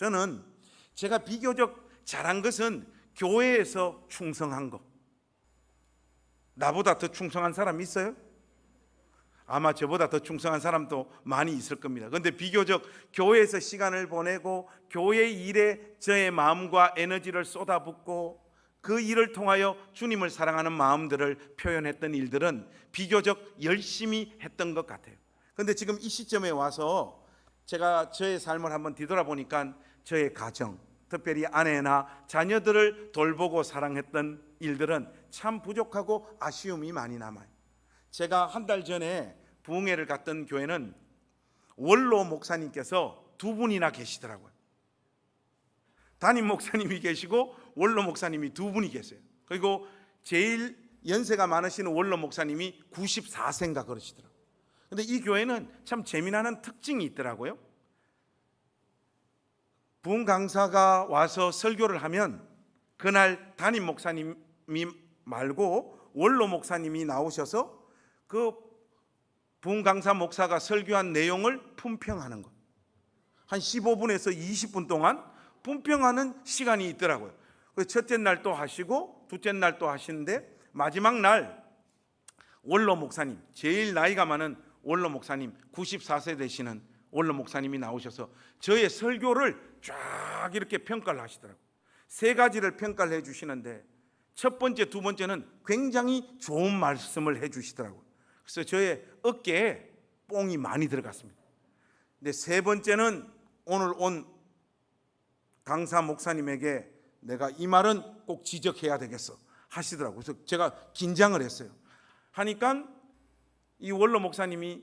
저는 제가 비교적 잘한 것은 교회에서 충성한 거. 나보다 더 충성한 사람 있어요? 아마 저보다 더 충성한 사람도 많이 있을 겁니다. 그런데 비교적 교회에서 시간을 보내고 교회 일에 저의 마음과 에너지를 쏟아붓고 그 일을 통하여 주님을 사랑하는 마음들을 표현했던 일들은 비교적 열심히 했던 것 같아요. 그런데 지금 이 시점에 와서 제가 저의 삶을 한번 뒤돌아보니까 저의 가정, 특별히 아내나 자녀들을 돌보고 사랑했던 일들은 참 부족하고 아쉬움이 많이 남아요. 제가 한 달 전에 부흥회를 갔던 교회는 원로 목사님께서 두 분이나 계시더라고요. 담임 목사님이 계시고 원로 목사님이 두 분이 계세요. 그리고 제일 연세가 많으신 원로 목사님이 94세인가 그러시더라고요. 근데 이 교회는 참 재미나는 특징이 있더라고요. 부흥 강사가 와서 설교를 하면 그날 담임 목사님이 말고 원로 목사님이 나오셔서 그 부흥 강사 목사가 설교한 내용을 품평하는 것. 한 15분에서 20분 동안 품평하는 시간이 있더라고요. 첫째 날 또 하시고 둘째 날 또 하시는데 마지막 날 원로 목사님, 제일 나이가 많은 원로 목사님, 94세 되시는 원로 목사님이 나오셔서 저의 설교를 쫙 이렇게 평가를 하시더라고요. 세 가지를 평가를 해 주시는데 첫 번째, 두 번째는 굉장히 좋은 말씀을 해 주시더라고요. 그래서 저의 어깨에 뽕이 많이 들어갔습니다. 근데 세 번째는 오늘 온 강사 목사님에게 내가 이 말은 꼭 지적해야 되겠어 하시더라고요. 그래서 제가 긴장을 했어요. 하니까 이 원로 목사님이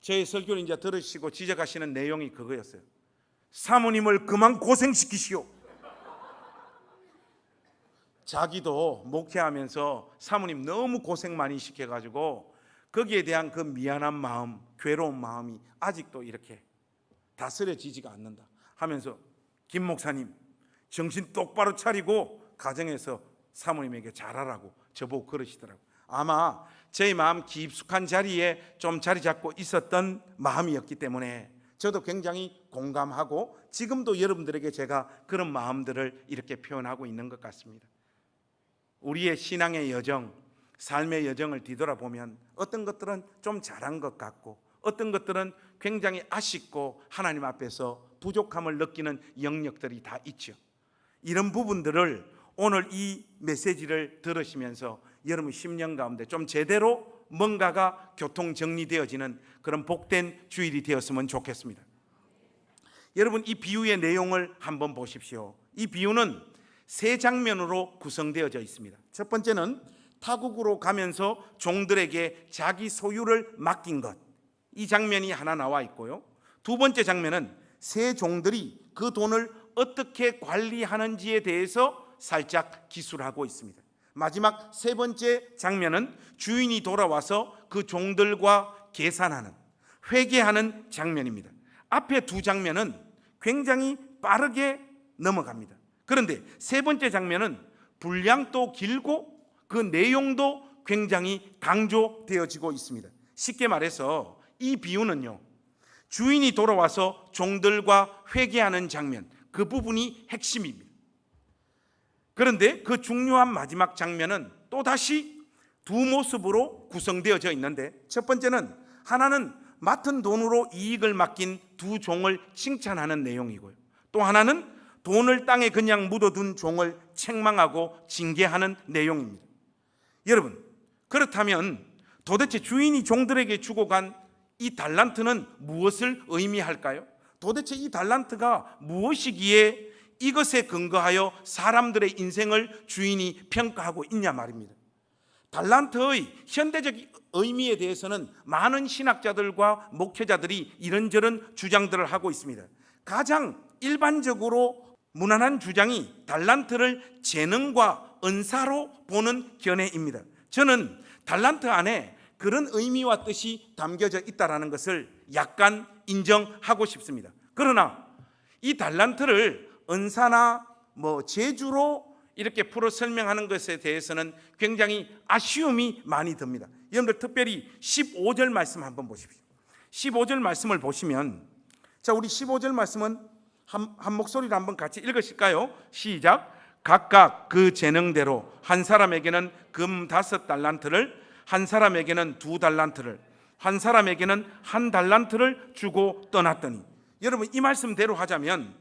제 설교를 이제 들으시고 지적하시는 내용이 그거였어요. 사모님을 그만 고생시키시오. 자기도 목회하면서 사모님 너무 고생 많이 시켜가지고 거기에 대한 그 미안한 마음, 괴로운 마음이 아직도 이렇게 다스려지지가 않는다 하면서 김 목사님 정신 똑바로 차리고 가정에서 사모님에게 잘하라고 저보고 그러시더라고요. 아마 제 마음 깊숙한 자리에 좀 자리 잡고 있었던 마음이었기 때문에 저도 굉장히 공감하고 지금도 여러분들에게 제가 그런 마음들을 이렇게 표현하고 있는 것 같습니다. 우리의 신앙의 여정, 삶의 여정을 뒤돌아보면 어떤 것들은 좀 잘한 것 같고 어떤 것들은 굉장히 아쉽고 하나님 앞에서 부족함을 느끼는 영역들이 다 있죠. 이런 부분들을 오늘 이 메시지를 들으시면서 여러분 10년 가운데 좀 제대로 뭔가가 교통 정리되어지는 그런 복된 주일이 되었으면 좋겠습니다. 여러분 이 비유의 내용을 한번 보십시오. 이 비유는 세 장면으로 구성되어져 있습니다. 첫 번째는 타국으로 가면서 종들에게 자기 소유를 맡긴 것. 이 장면이 하나 나와 있고요. 두 번째 장면은 세 종들이 그 돈을 어떻게 관리하는지에 대해서 살짝 기술하고 있습니다. 마지막 세 번째 장면은 주인이 돌아와서 그 종들과 계산하는 회계하는 장면입니다. 앞에 두 장면은 굉장히 빠르게 넘어갑니다. 그런데 세 번째 장면은 분량도 길고 그 내용도 굉장히 강조되어지고 있습니다. 쉽게 말해서 이 비유는요. 주인이 돌아와서 종들과 회개하는 장면 그 부분이 핵심입니다. 그런데 그 중요한 마지막 장면은 또 다시 두 모습으로 구성되어져 있는데 첫 번째는 하나는 맡은 돈으로 이익을 맡긴 두 종을 칭찬하는 내용이고요. 또 하나는 돈을 땅에 그냥 묻어둔 종을 책망하고 징계하는 내용입니다. 여러분, 그렇다면 도대체 주인이 종들에게 주고 간 이 달란트는 무엇을 의미할까요? 도대체 이 달란트가 무엇이기에 이것에 근거하여 사람들의 인생을 주인이 평가하고 있냐 말입니다. 달란트의 현대적 의미에 대해서는 많은 신학자들과 목회자들이 이런저런 주장들을 하고 있습니다. 가장 일반적으로 무난한 주장이 달란트를 재능과 은사로 보는 견해입니다. 저는 달란트 안에 그런 의미와 뜻이 담겨져 있다라는 것을 약간 인정하고 싶습니다. 그러나 이 달란트를 은사나 뭐 재주로 이렇게 풀어 설명하는 것에 대해서는 굉장히 아쉬움이 많이 듭니다. 여러분들 특별히 15절 말씀 한번 보십시오. 15절 말씀을 보시면 자, 우리 15절 말씀은 한, 한 목소리로 한번 같이 읽으실까요? 시작. 각각 그 재능대로 한 사람에게는 금 다섯 달란트를 한 사람에게는 두 달란트를 한 사람에게는 한 달란트를 주고 떠났더니 여러분 이 말씀대로 하자면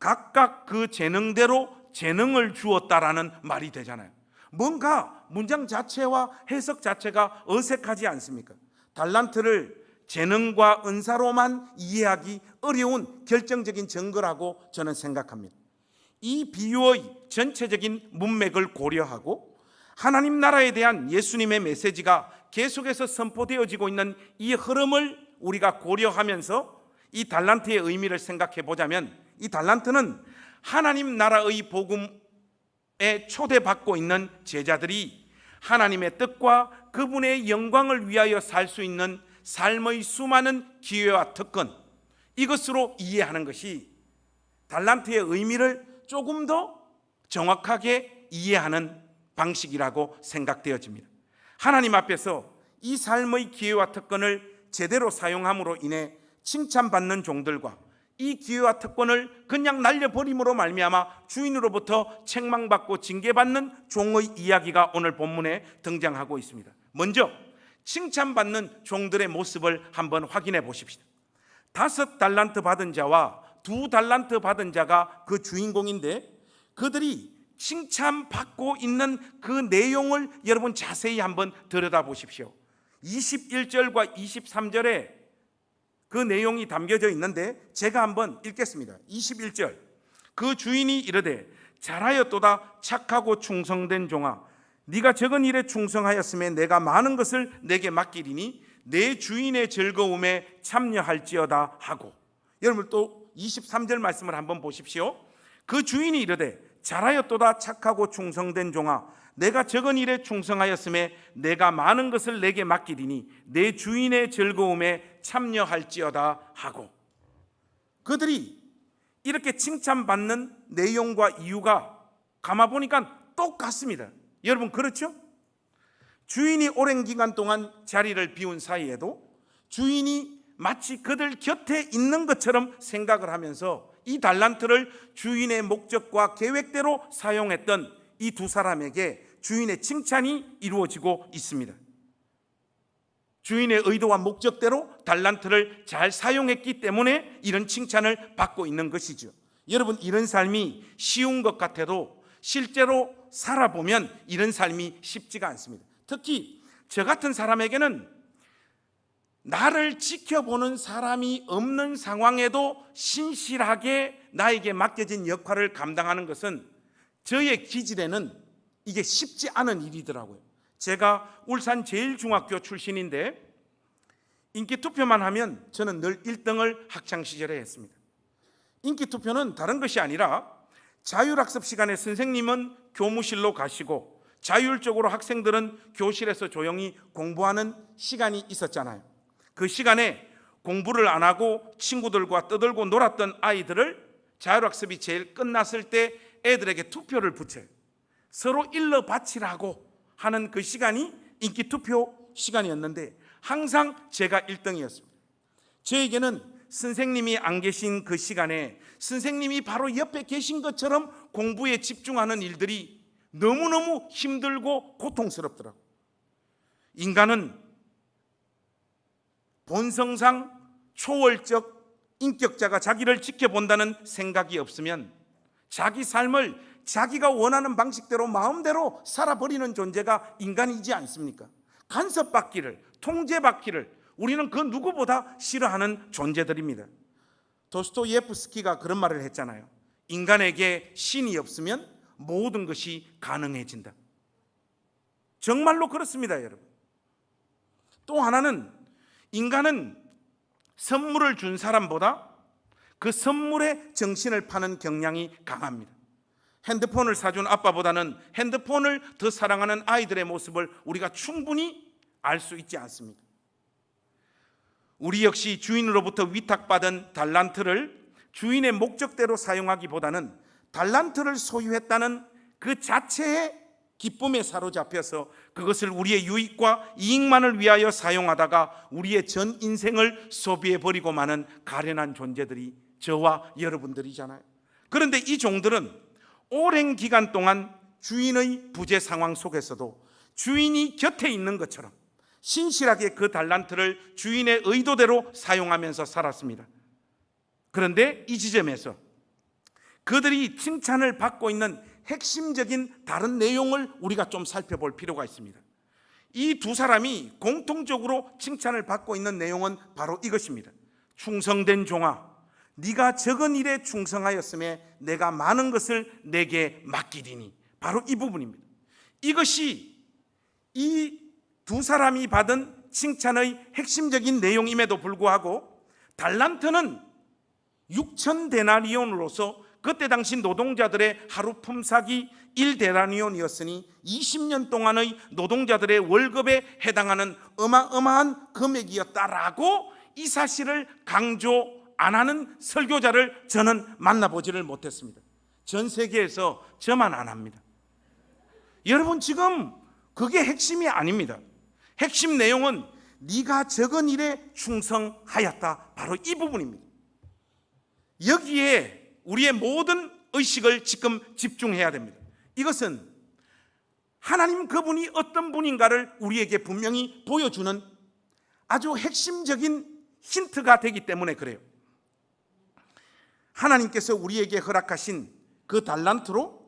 각각 그 재능대로 재능을 주었다라는 말이 되잖아요. 뭔가 문장 자체와 해석 자체가 어색하지 않습니까? 달란트를 재능과 은사로만 이해하기 어려운 결정적인 증거라고 저는 생각합니다. 이 비유의 전체적인 문맥을 고려하고 하나님 나라에 대한 예수님의 메시지가 계속해서 선포되어지고 있는 이 흐름을 우리가 고려하면서 이 달란트의 의미를 생각해 보자면 이 달란트는 하나님 나라의 복음에 초대받고 있는 제자들이 하나님의 뜻과 그분의 영광을 위하여 살 수 있는 삶의 수많은 기회와 특권 이것으로 이해하는 것이 달란트의 의미를 조금 더 정확하게 이해하는 방식이라고 생각되어집니다. 하나님 앞에서 이 삶의 기회와 특권을 제대로 사용함으로 인해 칭찬받는 종들과 이 기회와 특권을 그냥 날려버림으로 말미암아 주인으로부터 책망받고 징계받는 종의 이야기가 오늘 본문에 등장하고 있습니다. 먼저 칭찬받는 종들의 모습을 한번 확인해 보십시다. 다섯 달란트 받은 자와 두 달란트 받은 자가 그 주인공인데 그들이 칭찬받고 있는 그 내용을 여러분 자세히 한번 들여다 보십시오. 21절과 23절에 그 내용이 담겨져 있는데 제가 한번 읽겠습니다. 21절. 그 주인이 이르되 잘하였도다 착하고 충성된 종아 네가 적은 일에 충성하였음에 내가 많은 것을 내게 맡기리니 내 주인의 즐거움에 참여할지어다 하고 여러분 또 23절 말씀을 한번 보십시오. 그 주인이 이르되 잘하였도다 착하고 충성된 종아 내가 적은 일에 충성하였음에 내가 많은 것을 내게 맡기리니 내 주인의 즐거움에 참여할지어다 하고 그들이 이렇게 칭찬받는 내용과 이유가 가마 보니까 똑같습니다. 여러분 그렇죠? 주인이 오랜 기간 동안 자리를 비운 사이에도 주인이 마치 그들 곁에 있는 것처럼 생각을 하면서 이 달란트를 주인의 목적과 계획대로 사용했던 이 두 사람에게 주인의 칭찬이 이루어지고 있습니다. 주인의 의도와 목적대로 달란트를 잘 사용했기 때문에 이런 칭찬을 받고 있는 것이죠. 여러분 이런 삶이 쉬운 것 같아도 실제로 살아보면 이런 삶이 쉽지가 않습니다. 특히 저 같은 사람에게는 나를 지켜보는 사람이 없는 상황에도 신실하게 나에게 맡겨진 역할을 감당하는 것은 저의 기질에는 이게 쉽지 않은 일이더라고요. 제가 울산 제일중학교 출신인데 인기 투표만 하면 저는 늘 1등을 학창 시절에 했습니다. 인기 투표는 다른 것이 아니라 자율학습 시간에 선생님은 교무실로 가시고 자율적으로 학생들은 교실에서 조용히 공부하는 시간이 있었잖아요. 그 시간에 공부를 안 하고 친구들과 떠들고 놀았던 아이들을 자율학습이 제일 끝났을 때 애들에게 투표를 붙여요. 서로 일러 바치라고 하는 그 시간이 인기 투표 시간이었는데 항상 제가 1등이었습니다. 저에게는 선생님이 안 계신 그 시간에 선생님이 바로 옆에 계신 것처럼 공부에 집중하는 일들이 너무너무 힘들고 고통스럽더라고. 인간은 본성상 초월적 인격자가 자기를 지켜본다는 생각이 없으면 자기 삶을 자기가 원하는 방식대로 마음대로 살아버리는 존재가 인간이지 않습니까? 간섭받기를, 통제받기를 우리는 그 누구보다 싫어하는 존재들입니다. 도스토예프스키가 그런 말을 했잖아요. 인간에게 신이 없으면 모든 것이 가능해진다. 정말로 그렇습니다, 여러분. 또 하나는 인간은 선물을 준 사람보다 그 선물에 정신을 파는 경향이 강합니다. 핸드폰을 사준 아빠보다는 핸드폰을 더 사랑하는 아이들의 모습을 우리가 충분히 알 수 있지 않습니까? 우리 역시 주인으로부터 위탁받은 달란트를 주인의 목적대로 사용하기보다는 달란트를 소유했다는 그 자체의 기쁨에 사로잡혀서 그것을 우리의 유익과 이익만을 위하여 사용하다가 우리의 전 인생을 소비해 버리고 마는 가련한 존재들이 저와 여러분들이잖아요. 그런데 이 종들은 오랜 기간 동안 주인의 부재 상황 속에서도 주인이 곁에 있는 것처럼 신실하게 그 달란트를 주인의 의도대로 사용하면서 살았습니다. 그런데 이 지점에서 그들이 칭찬을 받고 있는 핵심적인 다른 내용을 우리가 좀 살펴볼 필요가 있습니다. 이 두 사람이 공통적으로 칭찬을 받고 있는 내용은 바로 이것입니다. 충성된 종아, 네가 적은 일에 충성하였음에 내가 많은 것을 내게 맡기리니 바로 이 부분입니다. 이것이 이 두 사람이 받은 칭찬의 핵심적인 내용임에도 불구하고 달란트는 6천 데나리온으로서 그때 당시 노동자들의 하루 품삯이 1데나리온이었으니 20년 동안의 노동자들의 월급에 해당하는 어마어마한 금액이었다라고 이 사실을 강조 안 하는 설교자를 저는 만나보지를 못했습니다. 전 세계에서 저만 안 합니다. 여러분 지금 그게 핵심이 아닙니다. 핵심 내용은 네가 적은 일에 충성하였다. 바로 이 부분입니다. 여기에 우리의 모든 의식을 지금 집중해야 됩니다. 이것은 하나님 그분이 어떤 분인가를 우리에게 분명히 보여주는 아주 핵심적인 힌트가 되기 때문에 그래요. 하나님께서 우리에게 허락하신 그 달란트로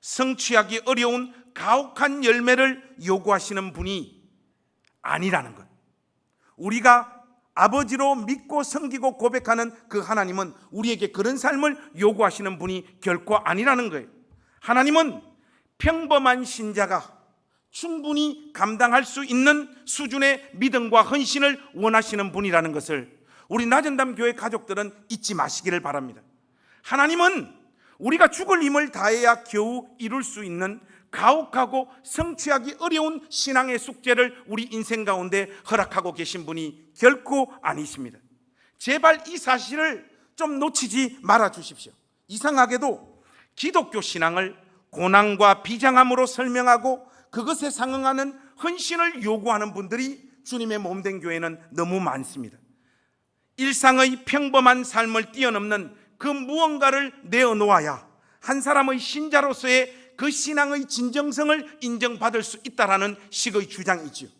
성취하기 어려운 가혹한 열매를 요구하시는 분이 아니라는 것. 우리가 아버지로 믿고 섬기고 고백하는 그 하나님은 우리에게 그런 삶을 요구하시는 분이 결코 아니라는 거예요. 하나님은 평범한 신자가 충분히 감당할 수 있는 수준의 믿음과 헌신을 원하시는 분이라는 것을 우리 나전담 교회 가족들은 잊지 마시기를 바랍니다. 하나님은 우리가 죽을 힘을 다해야 겨우 이룰 수 있는 가혹하고 성취하기 어려운 신앙의 숙제를 우리 인생 가운데 허락하고 계신 분이 결코 아니십니다. 제발 이 사실을 좀 놓치지 말아 주십시오. 이상하게도 기독교 신앙을 고난과 비장함으로 설명하고 그것에 상응하는 헌신을 요구하는 분들이 주님의 몸된 교회는 너무 많습니다. 일상의 평범한 삶을 뛰어넘는 그 무언가를 내어놓아야 한 사람의 신자로서의 그 신앙의 진정성을 인정받을 수 있다라는 식의 주장이지요.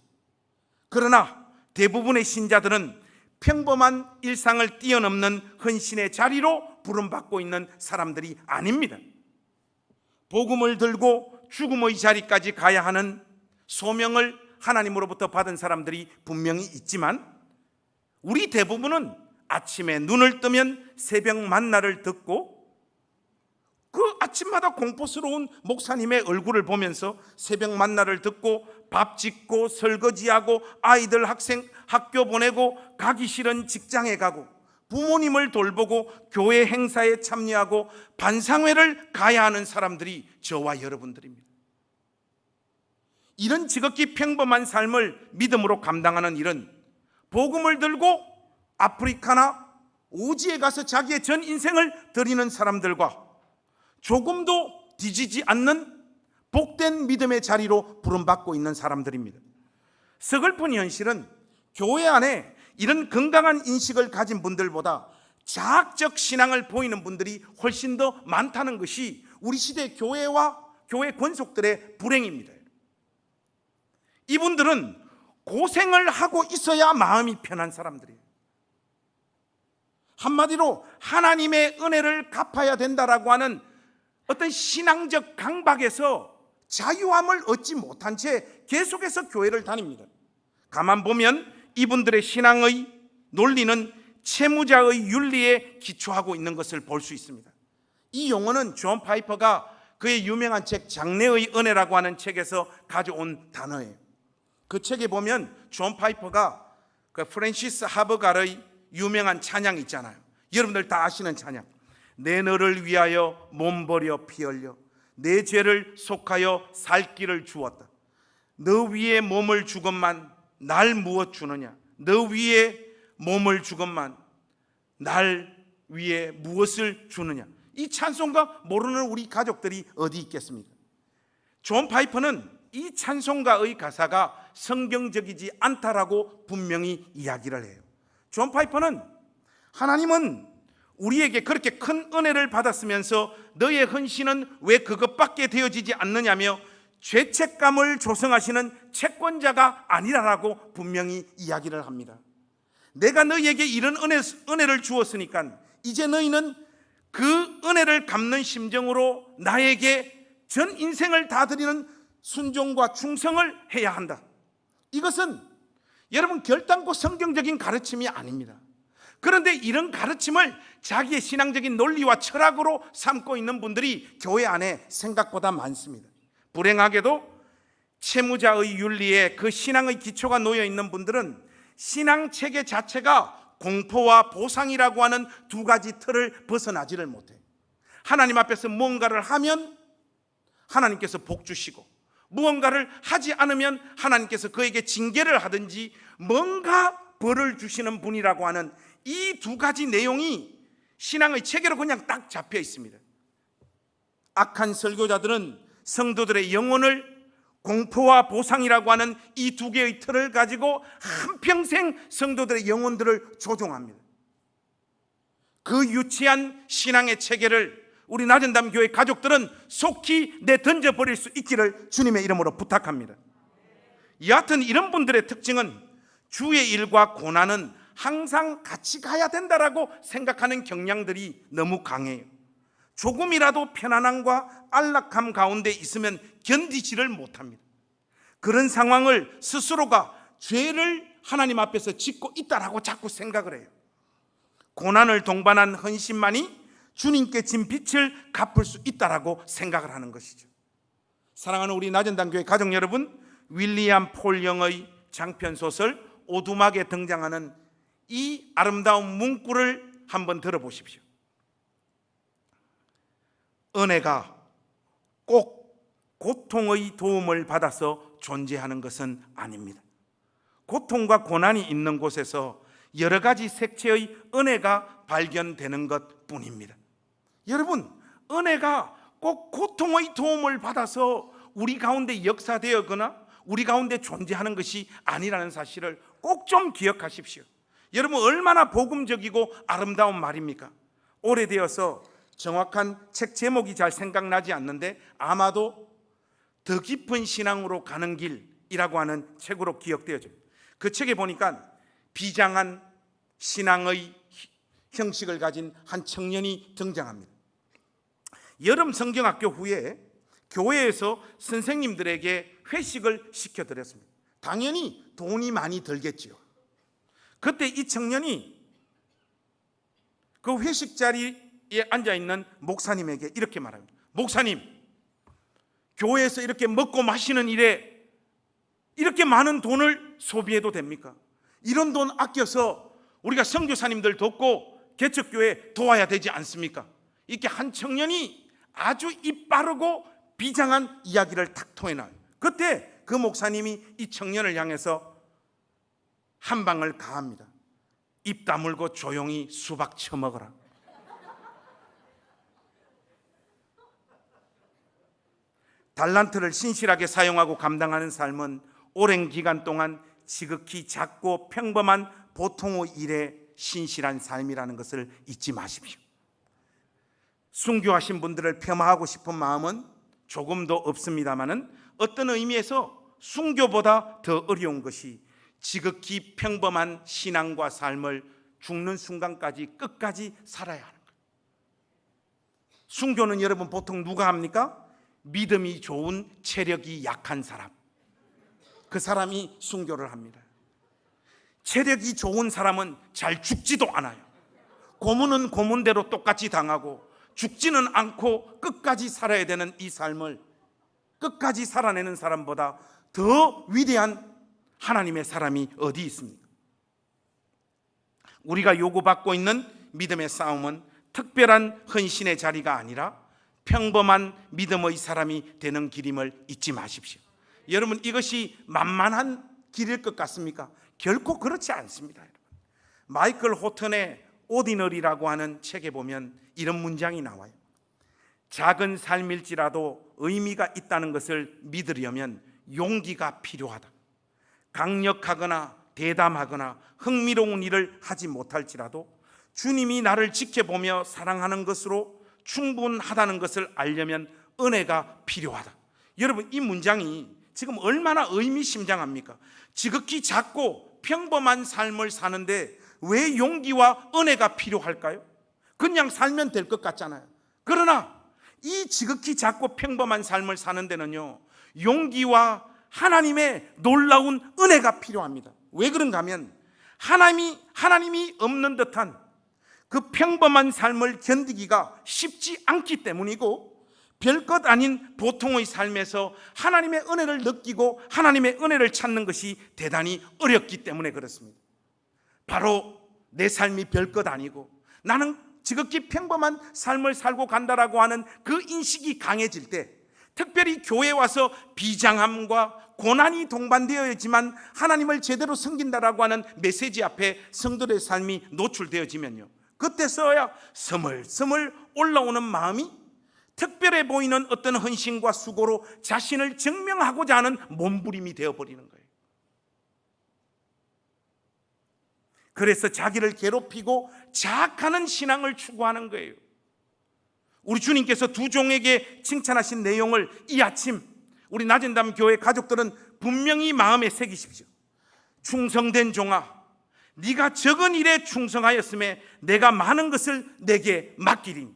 그러나 대부분의 신자들은 평범한 일상을 뛰어넘는 헌신의 자리로 부름받고 있는 사람들이 아닙니다. 복음을 들고 죽음의 자리까지 가야 하는 소명을 하나님으로부터 받은 사람들이 분명히 있지만 우리 대부분은 아침에 눈을 뜨면 새벽 만나를 듣고 그 아침마다 공포스러운 목사님의 얼굴을 보면서 새벽 만나를 듣고 밥 짓고 설거지하고 아이들 학생 학교 보내고 가기 싫은 직장에 가고 부모님을 돌보고 교회 행사에 참여하고 반상회를 가야 하는 사람들이 저와 여러분들입니다. 이런 지극히 평범한 삶을 믿음으로 감당하는 일은 복음을 들고 아프리카나 오지에 가서 자기의 전 인생을 드리는 사람들과 조금도 뒤지지 않는 복된 믿음의 자리로 부름받고 있는 사람들입니다. 서글픈 현실은 교회 안에 이런 건강한 인식을 가진 분들보다 자학적 신앙을 보이는 분들이 훨씬 더 많다는 것이 우리 시대 교회와 교회 권속들의 불행입니다. 이분들은 고생을 하고 있어야 마음이 편한 사람들이에요. 한마디로 하나님의 은혜를 갚아야 된다라고 하는 어떤 신앙적 강박에서 자유함을 얻지 못한 채 계속해서 교회를 다닙니다. 가만 보면 이분들의 신앙의 논리는 채무자의 윤리에 기초하고 있는 것을 볼 수 있습니다. 이 용어는 존 파이퍼가 그의 유명한 책 장래의 은혜라고 하는 책에서 가져온 단어예요. 그 책에 보면 존 파이퍼가 그 프랜시스 하버갈의 유명한 찬양 있잖아요. 여러분들 다 아시는 찬양. 내 너를 위하여 몸 버려 피 흘려 내 죄를 속하여 살 길을 주었다. 너 위에 몸을 주건만 날 무엇 주느냐? 너 위에 몸을 주건만 날 위에 무엇을 주느냐? 이 찬송가 모르는 우리 가족들이 어디 있겠습니까? 존 파이퍼는 이 찬송가의 가사가 성경적이지 않다라고 분명히 이야기를 해요. 존 파이퍼는 하나님은 우리에게 그렇게 큰 은혜를 받았으면서 너의 헌신은 왜 그것밖에 되어지지 않느냐며 죄책감을 조성하시는 채권자가 아니라라고 분명히 이야기를 합니다. 내가 너희에게 이런 은혜, 은혜를 주었으니까 이제 너희는 그 은혜를 갚는 심정으로 나에게 전 인생을 다 드리는 순종과 충성을 해야 한다. 이것은 여러분 결단코 성경적인 가르침이 아닙니다. 그런데 이런 가르침을 자기의 신앙적인 논리와 철학으로 삼고 있는 분들이 교회 안에 생각보다 많습니다. 불행하게도 채무자의 윤리에 그 신앙의 기초가 놓여 있는 분들은 신앙 체계 자체가 공포와 보상이라고 하는 두 가지 틀을 벗어나지를 못해. 하나님 앞에서 무언가를 하면 하나님께서 복 주시고 무언가를 하지 않으면 하나님께서 그에게 징계를 하든지 뭔가 벌을 주시는 분이라고 하는 이 두 가지 내용이 신앙의 체계로 그냥 딱 잡혀 있습니다. 악한 설교자들은 성도들의 영혼을 공포와 보상이라고 하는 이 두 개의 틀을 가지고 한평생 성도들의 영혼들을 조종합니다. 그 유치한 신앙의 체계를 우리 나전담 교회 가족들은 속히 내 던져 버릴 수 있기를 주님의 이름으로 부탁합니다. 여하튼 이런 분들의 특징은 주의 일과 고난은 항상 같이 가야 된다라고 생각하는 경향들이 너무 강해요. 조금이라도 편안함과 안락함 가운데 있으면 견디지를 못합니다. 그런 상황을 스스로가 죄를 하나님 앞에서 짓고 있다라고 자꾸 생각을 해요. 고난을 동반한 헌신만이 주님께 진 빛을 갚을 수 있다라고 생각을 하는 것이죠. 사랑하는 우리 나전당 교회 가족 여러분, 윌리엄 폴 영의 장편 소설 오두막에 등장하는 이 아름다운 문구를 한번 들어보십시오. 은혜가 꼭 고통의 도움을 받아서 존재하는 것은 아닙니다. 고통과 고난이 있는 곳에서 여러 가지 색채의 은혜가 발견되는 것 뿐입니다. 여러분, 은혜가 꼭 고통의 도움을 받아서 우리 가운데 역사되었거나 우리 가운데 존재하는 것이 아니라는 사실을 꼭 좀 기억하십시오. 여러분, 얼마나 복음적이고 아름다운 말입니까? 오래되어서 정확한 책 제목이 잘 생각나지 않는데 아마도 더 깊은 신앙으로 가는 길이라고 하는 책으로 기억되어져요. 그 책에 보니까 비장한 신앙의 형식을 가진 한 청년이 등장합니다. 여름 성경학교 후에 교회에서 선생님들에게 회식을 시켜드렸습니다. 당연히 돈이 많이 들겠지요. 그때 이 청년이 그 회식 자리에 앉아 있는 목사님에게 이렇게 말합니다. 목사님, 교회에서 이렇게 먹고 마시는 일에 이렇게 많은 돈을 소비해도 됩니까? 이런 돈 아껴서 우리가 선교사님들 돕고 개척교회 도와야 되지 않습니까? 이렇게 한 청년이 아주 입 바르고 비장한 이야기를 탁 토해놔요. 그때 그 목사님이 이 청년을 향해서 한 방을 가합니다. 입 다물고 조용히 수박 처먹어라. 달란트를 신실하게 사용하고 감당하는 삶은 오랜 기간 동안 지극히 작고 평범한 보통의 일에 신실한 삶이라는 것을 잊지 마십시오. 순교하신 분들을 폄하하고 싶은 마음은 조금도 없습니다만은 어떤 의미에서 순교보다 더 어려운 것이 지극히 평범한 신앙과 삶을 죽는 순간까지 끝까지 살아야 하는 거예요. 순교는 여러분 보통 누가 합니까? 믿음이 좋은 체력이 약한 사람. 그 사람이 순교를 합니다. 체력이 좋은 사람은 잘 죽지도 않아요. 고문은 고문대로 똑같이 당하고 죽지는 않고 끝까지 살아야 되는 이 삶을 끝까지 살아내는 사람보다 더 위대한 하나님의 사람이 어디 있습니까? 우리가 요구받고 있는 믿음의 싸움은 특별한 헌신의 자리가 아니라 평범한 믿음의 사람이 되는 길임을 잊지 마십시오. 여러분 이것이 만만한 길일 것 같습니까? 결코 그렇지 않습니다. 마이클 호튼의 오디너리라고 하는 책에 보면 이런 문장이 나와요. 작은 삶일지라도 의미가 있다는 것을 믿으려면 용기가 필요하다. 강력하거나 대담하거나 흥미로운 일을 하지 못할지라도 주님이 나를 지켜보며 사랑하는 것으로 충분하다는 것을 알려면 은혜가 필요하다. 여러분, 이 문장이 지금 얼마나 의미심장합니까? 지극히 작고 평범한 삶을 사는데 왜 용기와 은혜가 필요할까요? 그냥 살면 될 것 같잖아요. 그러나 이 지극히 작고 평범한 삶을 사는 데는요, 용기와 하나님의 놀라운 은혜가 필요합니다. 왜 그런가 하면 하나님이 하나님이 없는 듯한 그 평범한 삶을 견디기가 쉽지 않기 때문이고 별것 아닌 보통의 삶에서 하나님의 은혜를 느끼고 하나님의 은혜를 찾는 것이 대단히 어렵기 때문에 그렇습니다. 바로 내 삶이 별것 아니고 나는 지극히 평범한 삶을 살고 간다라고 하는 그 인식이 강해질 때 특별히 교회 와서 비장함과 고난이 동반되어야지만 하나님을 제대로 섬긴다라고 하는 메시지 앞에 성도의 삶이 노출되어지면요. 그때서야 스물스물 올라오는 마음이 특별해 보이는 어떤 헌신과 수고로 자신을 증명하고자 하는 몸부림이 되어버리는 거예요. 그래서 자기를 괴롭히고 자학하는 신앙을 추구하는 거예요. 우리 주님께서 두 종에게 칭찬하신 내용을 이 아침 우리 낮은 담 교회 가족들은 분명히 마음에 새기십시오. 충성된 종아, 네가 적은 일에 충성하였음에 내가 많은 것을 내게 맡기리니.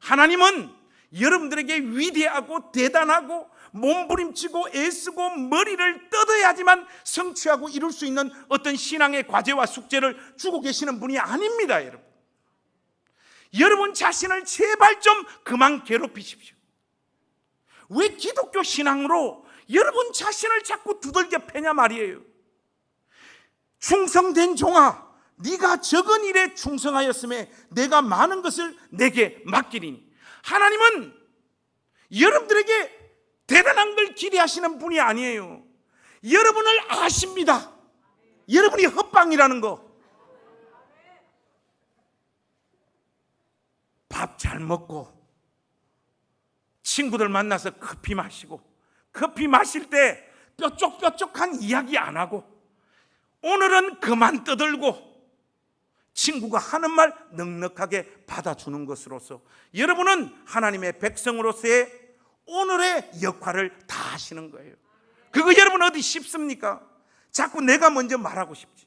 하나님은 여러분들에게 위대하고 대단하고 몸부림치고 애쓰고 머리를 뜯어야지만 성취하고 이룰 수 있는 어떤 신앙의 과제와 숙제를 주고 계시는 분이 아닙니다, 여러분. 여러분 자신을 제발 좀 그만 괴롭히십시오. 왜 기독교 신앙으로 여러분 자신을 자꾸 두들겨 패냐 말이에요. 충성된 종아, 네가 적은 일에 충성하였음에 내가 많은 것을 내게 맡기리니. 하나님은 여러분들에게 대단한 걸 기대하시는 분이 아니에요. 여러분을 아십니다. 여러분이 헛방이라는 거. 밥 잘 먹고 친구들 만나서 커피 마시고 커피 마실 때 뾰족뾰족한 이야기 안 하고 오늘은 그만 떠들고 친구가 하는 말 넉넉하게 받아주는 것으로서 여러분은 하나님의 백성으로서의 오늘의 역할을 다 하시는 거예요. 그거 여러분 어디 쉽습니까? 자꾸 내가 먼저 말하고 싶지.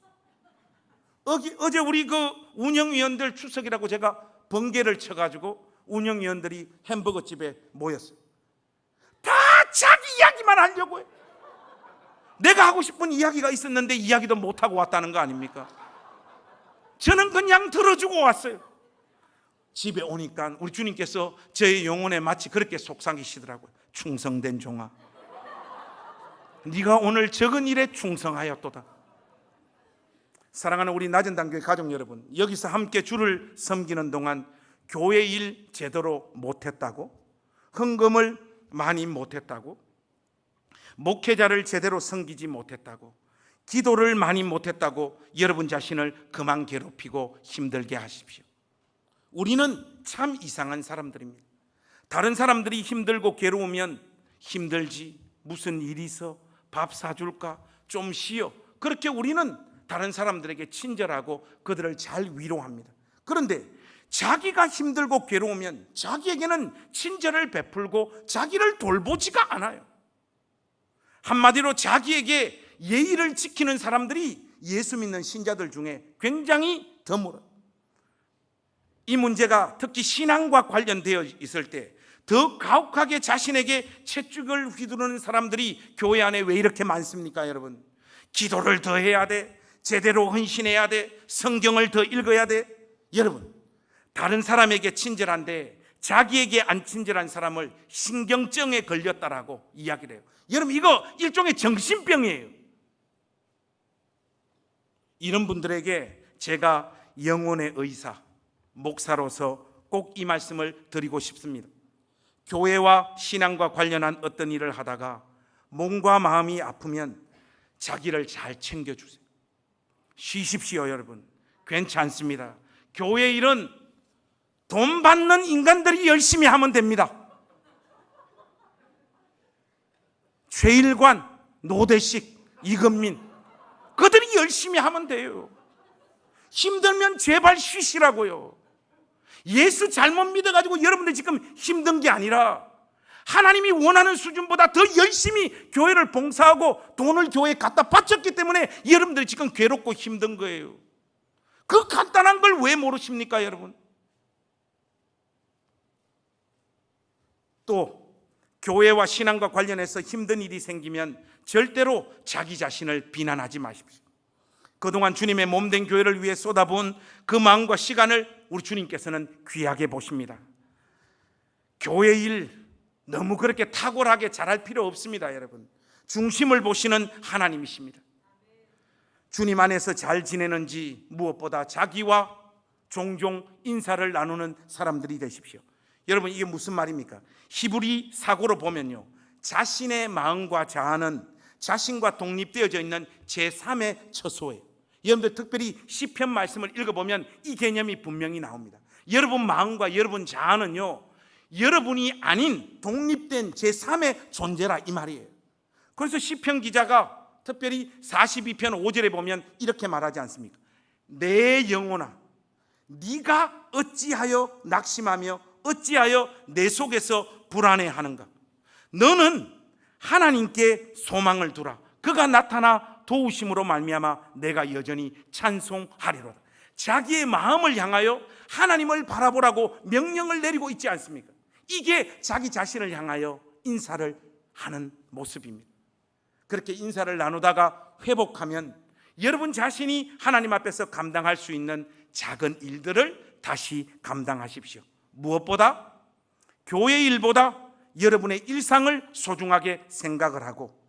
어제 우리 그 운영위원들 출석이라고 제가 번개를 쳐가지고 운영위원들이 햄버거 집에 모였어요. 다 자기 이야기만 하려고 해. 내가 하고 싶은 이야기가 있었는데 이야기도 못하고 왔다는 거 아닙니까? 저는 그냥 들어주고 왔어요. 집에 오니까 우리 주님께서 저의 영혼에 마치 그렇게 속삭이시더라고요. 충성된 종아. 네가 오늘 적은 일에 충성하였도다. 사랑하는 우리 낮은 단교회 가족 여러분, 여기서 함께 주를 섬기는 동안 교회 일 제대로 못했다고, 헌금을 많이 못했다고, 목회자를 제대로 섬기지 못했다고, 기도를 많이 못했다고 여러분 자신을 그만 괴롭히고 힘들게 하십시오. 우리는 참 이상한 사람들입니다. 다른 사람들이 힘들고 괴로우면 힘들지 무슨 일이 있어 밥 사줄까 좀 쉬어 그렇게 우리는 다른 사람들에게 친절하고 그들을 잘 위로합니다. 그런데 자기가 힘들고 괴로우면 자기에게는 친절을 베풀고 자기를 돌보지가 않아요. 한마디로 자기에게 예의를 지키는 사람들이 예수 믿는 신자들 중에 굉장히 드물어요. 이 문제가 특히 신앙과 관련되어 있을 때 더 가혹하게 자신에게 채찍을 휘두르는 사람들이 교회 안에 왜 이렇게 많습니까, 여러분? 기도를 더 해야 돼. 제대로 헌신해야 돼. 성경을 더 읽어야 돼. 여러분, 다른 사람에게 친절한데 자기에게 안 친절한 사람을 신경증에 걸렸다라고 이야기를 해요. 여러분, 이거 일종의 정신병이에요. 이런 분들에게 제가 영혼의 의사, 목사로서 꼭 이 말씀을 드리고 싶습니다. 교회와 신앙과 관련한 어떤 일을 하다가 몸과 마음이 아프면 자기를 잘 챙겨주세요. 쉬십시오, 여러분. 괜찮습니다. 교회 일은 돈 받는 인간들이 열심히 하면 됩니다. 최일관, 노대식, 이금민, 그들이 열심히 하면 돼요. 힘들면 제발 쉬시라고요. 예수 잘못 믿어가지고 여러분들 지금 힘든 게 아니라 하나님이 원하는 수준보다 더 열심히 교회를 봉사하고 돈을 교회에 갖다 바쳤기 때문에 여러분들이 지금 괴롭고 힘든 거예요. 그 간단한 걸 왜 모르십니까, 여러분? 또 교회와 신앙과 관련해서 힘든 일이 생기면 절대로 자기 자신을 비난하지 마십시오. 그동안 주님의 몸된 교회를 위해 쏟아부은 그 마음과 시간을 우리 주님께서는 귀하게 보십니다. 교회 일 너무 그렇게 탁월하게 잘할 필요 없습니다, 여러분. 중심을 보시는 하나님이십니다. 주님 안에서 잘 지내는지 무엇보다 자기와 종종 인사를 나누는 사람들이 되십시오. 여러분 이게 무슨 말입니까? 히브리 사고로 보면요. 자신의 마음과 자아는 자신과 독립되어져 있는 제3의 처소예요. 여러분들 특별히 시편 말씀을 읽어보면 이 개념이 분명히 나옵니다. 여러분 마음과 여러분 자아는요. 여러분이 아닌 독립된 제3의 존재라 이 말이에요. 그래서 시편 기자가 특별히 42편 5절에 보면 이렇게 말하지 않습니까? 내 영혼아 네가 어찌하여 낙심하며 어찌하여 내 속에서 불안해하는가? 너는 하나님께 소망을 두라. 그가 나타나 도우심으로 말미암아 내가 여전히 찬송하리로다. 자기의 마음을 향하여 하나님을 바라보라고 명령을 내리고 있지 않습니까? 이게 자기 자신을 향하여 인사를 하는 모습입니다. 그렇게 인사를 나누다가 회복하면 여러분 자신이 하나님 앞에서 감당할 수 있는 작은 일들을 다시 감당하십시오. 무엇보다 교회 일보다 여러분의 일상을 소중하게 생각을 하고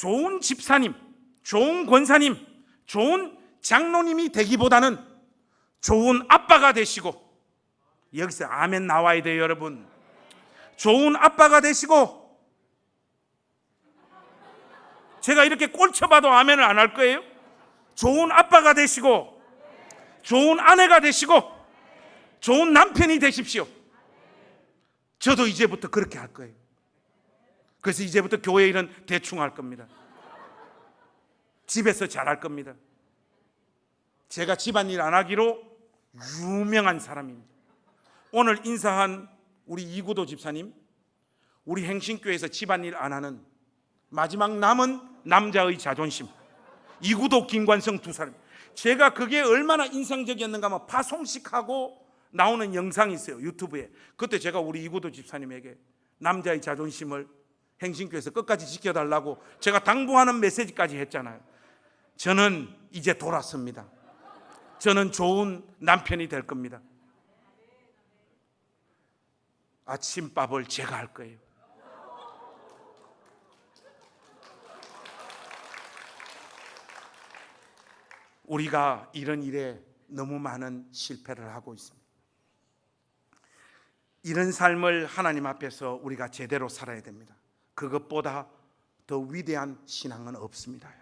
좋은 집사님, 좋은 권사님, 좋은 장로님이 되기보다는 좋은 아빠가 되시고 여기서 아멘 나와야 돼요, 여러분. 좋은 아빠가 되시고 제가 이렇게 꼴쳐봐도 아멘을 안 할 거예요? 좋은 아빠가 되시고 좋은 아내가 되시고 좋은 남편이 되십시오. 저도 이제부터 그렇게 할 거예요. 그래서 이제부터 교회 일은 대충 할 겁니다. 집에서 잘 할 겁니다. 제가 집안일 안 하기로 유명한 사람입니다. 오늘 인사한 우리 이구도 집사님, 우리 행신교회에서 집안일 안 하는 마지막 남은 남자의 자존심. 이구도 김관성 두 사람. 제가 그게 얼마나 인상적이었는가 하면 파송식하고 나오는 영상이 있어요. 유튜브에. 그때 제가 우리 이구도 집사님에게 남자의 자존심을 행신교에서 끝까지 지켜달라고 제가 당부하는 메시지까지 했잖아요. 저는 이제 돌았습니다. 저는 좋은 남편이 될 겁니다. 아침밥을 제가 할 거예요. 우리가 이런 일에 너무 많은 실패를 하고 있습니다. 이런 삶을 하나님 앞에서 우리가 제대로 살아야 됩니다. 그것보다 더 위대한 신앙은 없습니다.